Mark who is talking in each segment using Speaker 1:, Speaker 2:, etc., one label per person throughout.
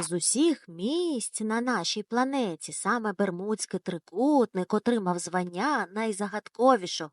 Speaker 1: З усіх місць на нашій планеті саме Бермудський трикутник отримав звання найзагадковішого.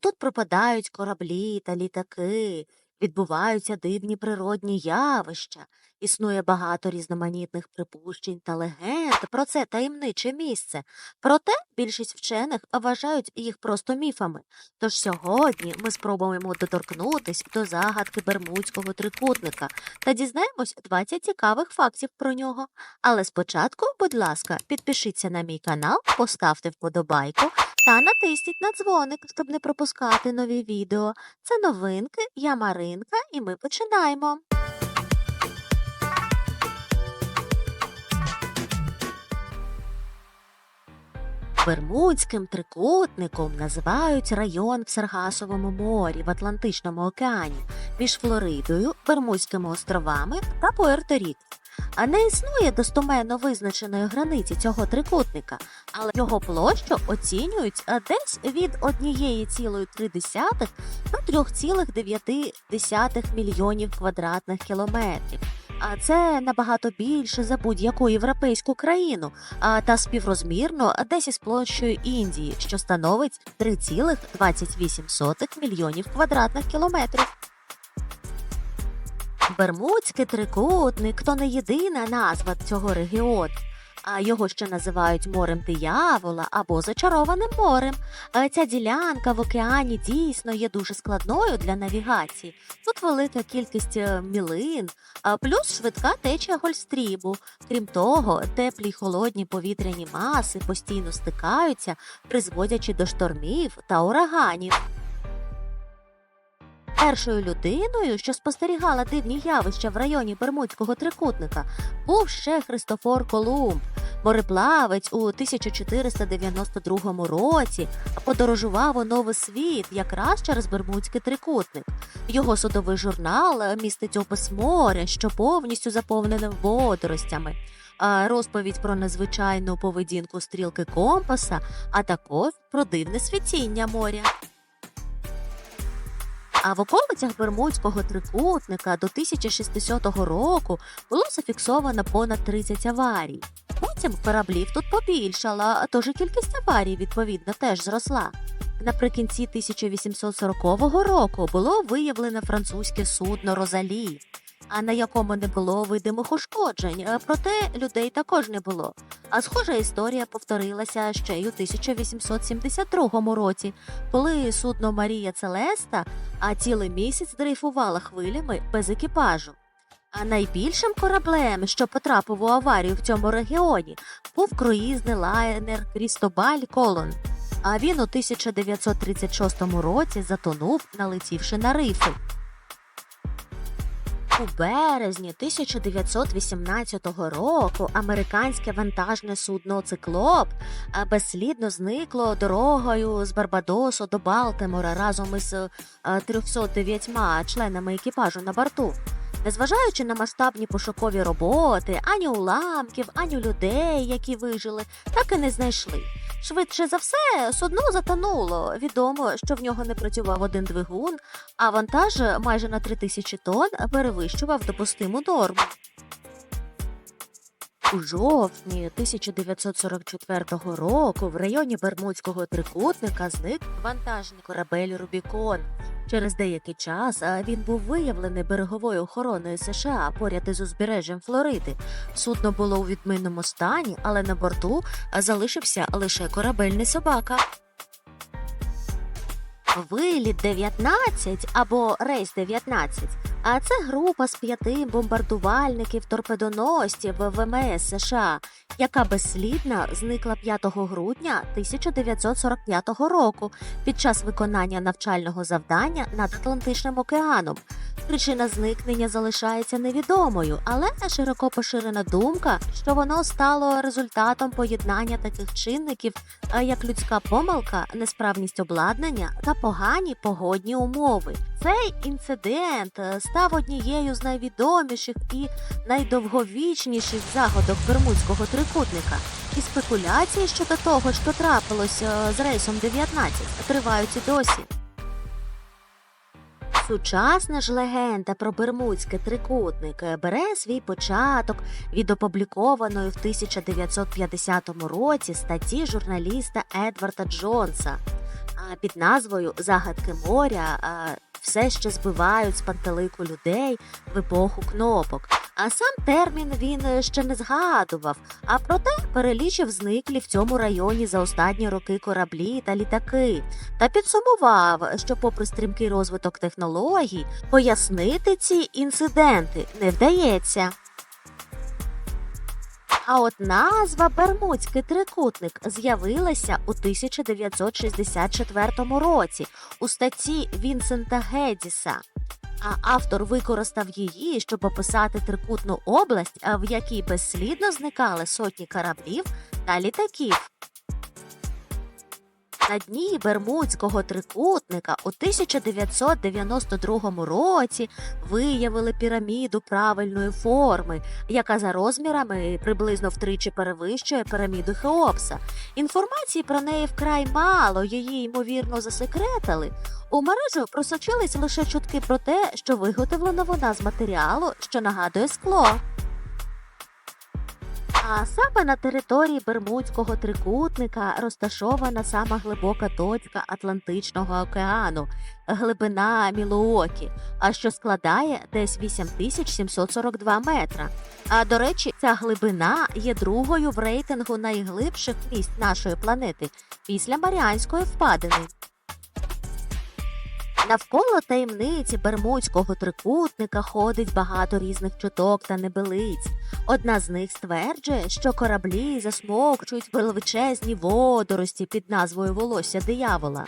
Speaker 1: Тут пропадають кораблі та літаки, відбуваються дивні природні явища, існує багато різноманітних припущень та легенд про це таємниче місце. Проте більшість вчених вважають їх просто міфами. Тож сьогодні ми спробуємо доторкнутись до загадки Бермудського трикутника та дізнаємось 20 цікавих фактів про нього. Але спочатку, будь ласка, підпишіться на мій канал, поставте вподобайку та натисніть на дзвоник, щоб не пропускати нові відео. Це новинки, я Маринка, і ми починаємо. Бермудським трикутником називають район в Саргасовому морі в Атлантичному океані між Флоридою, Бермудськими островами та Пуерто-Ріко. А не існує достоменно визначеної границі цього трикутника, але його площу оцінюють десь від 1,3 до 3,9 мільйонів квадратних кілометрів. А це набагато більше за будь-яку європейську країну, а та співрозмірно десь із площею Індії, що становить 3,28 мільйонів квадратних кілометрів. Бермудський трикутник то не єдина назва цього регіону, а його ще називають морем диявола або зачарованим морем. Ця ділянка в океані дійсно є дуже складною для навігації. Тут велика кількість е, мілин, а плюс швидка течія Гольстріму. Крім того, теплі й холодні повітряні маси постійно стикаються, призводячи до штормів та ураганів. Першою людиною, що спостерігала дивні явища в районі Бермудського трикутника, був ще Христофор Колумб. Мореплавець у 1492 році подорожував у новий світ якраз через Бермудський трикутник. Його судовий журнал містить опис моря, що повністю заповнене водоростями. Розповідь про незвичайну поведінку стрілки компаса, а також про дивне світіння моря. А в околицях Бермудського трикутника до 1600 року було зафіксовано понад 30 аварій. Потім кораблів тут побільшало, тож і кількість аварій відповідно теж зросла. Наприкінці 1840 року було виявлене французьке судно Розалі, на якому не було видимих ушкоджень, е, проте людей також не було. А схожа історія повторилася ще й у 1872 році, коли судно Марія Целеста а цілий місяць дрейфувала хвилями без екіпажу. А найбільшим кораблем, що потрапив у аварію в цьому регіоні, був круїзний лайнер Крістобаль Колон. А він у 1936 році затонув, налетівши на рифи. У березні 1918 року американське вантажне судно Циклоп безслідно зникло дорогою з Барбадосу до Балтимора разом із а, 309 членами екіпажу на борту. Незважаючи на масштабні пошукові роботи, ані уламків, ані людей, які вижили, так і не знайшли. Швидше за все, судно затонуло. Відомо, що в нього не працював один двигун, а вантаж майже на 3000 тонн перевищував допустиму норму. У жовтні 1944 року в районі Бермудського трикутника зник вантажний корабель Рубікон. Через деякий час він був виявлений береговою охороною США поряд із узбережжям Флориди. Судно було у відмінному стані, але на борту залишився лише корабельний собака. Виліт 19 або рейс 19 а це група з п'яти бомбардувальників торпедоносців ВМС США, яка безслідно зникла 5 грудня 1945 року під час виконання навчального завдання над Атлантичним океаном. Причина зникнення залишається невідомою, але широко поширена думка, що воно стало результатом поєднання таких чинників, як людська помилка, несправність обладнання та погані погодні умови. Цей інцидент е, став однією з найвідоміших і найдовговічніших загадок Бермудського трикутника. І спекуляції щодо того, що трапилося з рейсом 19, тривають і досі. Сучасна ж легенда про Бермудський трикутник бере свій початок від опублікованої в 1950 році статті журналіста Едварда Джонса. Під назвою Загадки моря все ще збивають з пантелику людей в епоху кнопок. А сам термін він е, ще не згадував, а проте перелічив зниклі в цьому районі за останні роки кораблі та літаки, та підсумував, що, попри стрімкий розвиток технологій, пояснити ці інциденти не вдається. А от назва Бермудський трикутник з'явилася у 1964 році у статті Вінсента Гедіса. А автор використав її, щоб описати трикутну область, в якій безслідно зникали сотні кораблів та літаків. На дні Бермудського трикутника у 1992 році виявили піраміду правильної форми, яка за розмірами приблизно втричі перевищує піраміду Хеопса. Інформації про неї вкрай мало, її ймовірно засекретили. У мережу просочились лише чутки про те, що виготовлена вона з матеріалу, що нагадує скло. А саме на території Бермудського трикутника розташована сама глибока точка Атлантичного океану, глибина Мілуокі, а що складає десь 8742 метра. А до речі, ця глибина є другою в рейтингу найглибших місць нашої планети після Маріанської впадини. Навколо таємниці Бермудського трикутника ходить багато різних чуток та небелиць. Одна з них стверджує, що кораблі засмокчують величезні водорості під назвою волосся диявола.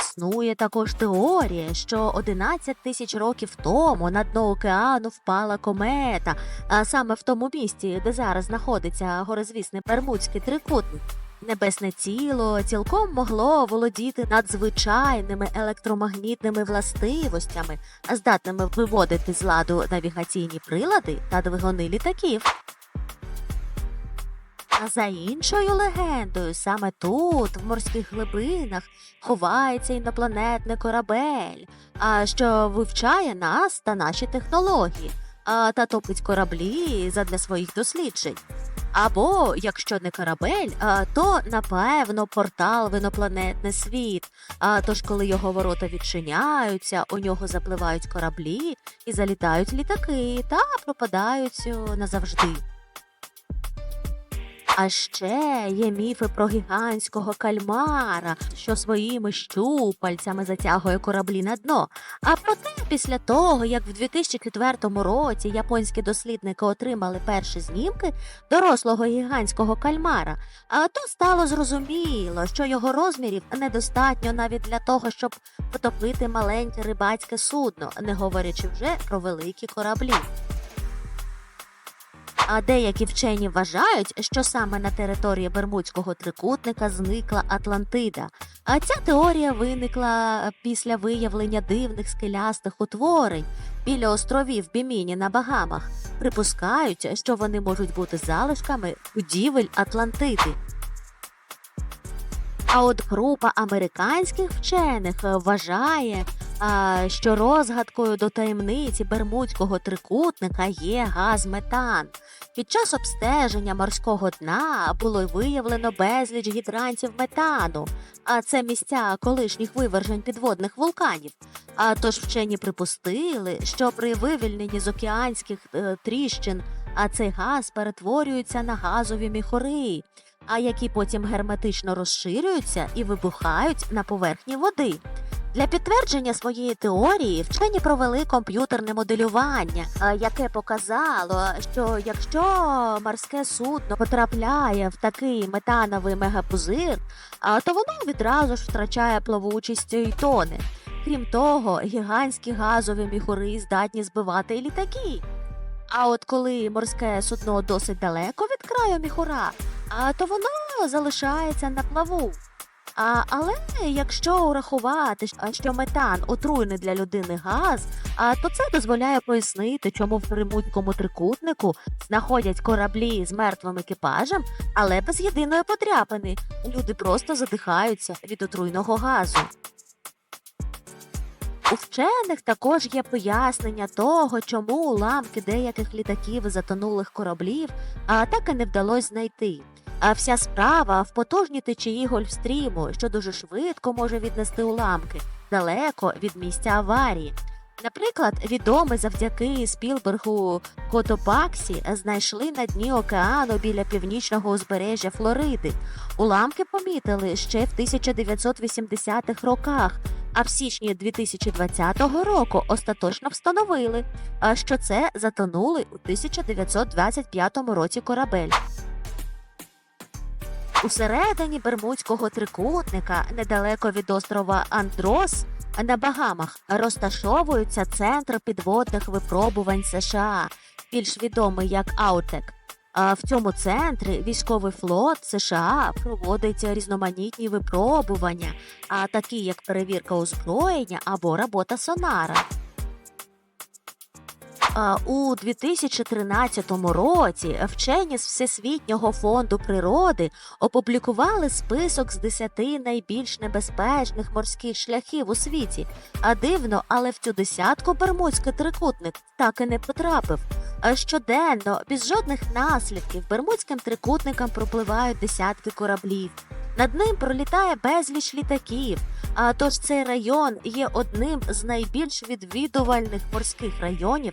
Speaker 1: Існує також теорія, що 11 тисяч років тому на дно океану впала комета, а саме в тому місці, де зараз знаходиться горизвісний Бермудський трикутник. Небесне тіло цілком могло володіти надзвичайними електромагнітними властивостями, здатними виводити з ладу навігаційні прилади та двигуни літаків. А за іншою легендою, саме тут, в морських глибинах, ховається інопланетний корабель, а що вивчає нас та наші технології, а та топить кораблі задля своїх досліджень. Або, якщо не корабель, а, то напевно портал в інопланетний світ. А тож, коли його ворота відчиняються, у нього запливають кораблі і залітають літаки та пропадають назавжди. А ще є міфи про гігантського кальмара, що своїми щупальцями затягує кораблі на дно. А проте, після того, як в 2004 році японські дослідники отримали перші знімки дорослого гігантського кальмара, а то стало зрозуміло, що його розмірів недостатньо навіть для того, щоб потопити маленьке рибацьке судно, не говорячи вже про великі кораблі. А деякі вчені вважають, що саме на території Бермудського трикутника зникла Атлантида. А ця теорія виникла після виявлення дивних скелястих утворень біля островів Біміні на Багамах. Припускають, що вони можуть бути залишками будівель Атлантиди. А от група американських вчених вважає, що розгадкою до таємниці Бермудського трикутника є газ метан. Під час обстеження морського дна було виявлено безліч гідрантів метану, а це місця колишніх вивержень підводних вулканів. А тож вчені припустили, що при вивільненні з океанських е, тріщин а цей газ перетворюється на газові міхори, а які потім герметично розширюються і вибухають на поверхні води. Для підтвердження своєї теорії вчені провели комп'ютерне моделювання, е, яке показало, що якщо морське судно потрапляє в такий метановий мегапузир, то воно відразу ж втрачає плавучість і тоне. Крім того, гігантські газові міхури здатні збивати і літаки. А от коли морське судно досить далеко від краю міхура, то воно залишається на плаву. А, але якщо урахувати, що метан отруйний для людини газ, а то це дозволяє пояснити, чому в Бермудському трикутнику знаходять кораблі з мертвим екіпажем, але без єдиної подряпини. Люди просто задихаються від отруйного газу. У вчених також є пояснення того, чому уламки деяких літаків і затонулих кораблів а так і не вдалося знайти. А вся справа в потужній течії Гольфстріму, що дуже швидко може віднести уламки далеко від місця аварії. Наприклад, відомий завдяки Спілбергу Котопаксі знайшли на дні океану біля північного узбережжя Флориди. Уламки помітили ще в 1980-х роках, а в січні 2020 року остаточно встановили, що це затонули у 1925 році корабель. Усередині Бермудського трикутника, недалеко від острова Андрос, на Багамах, розташовується центр підводних випробувань США, більш відомий як Аутек. А в цьому центрі військовий флот США проводить різноманітні випробування, а такі як перевірка озброєння або робота сонара. У 2013 році вчені з Всесвітнього фонду природи опублікували список з 10 найбільш небезпечних морських шляхів у світі. А дивно, але в цю десятку Бермудський трикутник так і не потрапив. Щоденно, без жодних наслідків, Бермудським трикутником пропливають десятки кораблів. Над ним пролітає безліч літаків. А тож цей район є одним з найбільш відвідувальних морських районів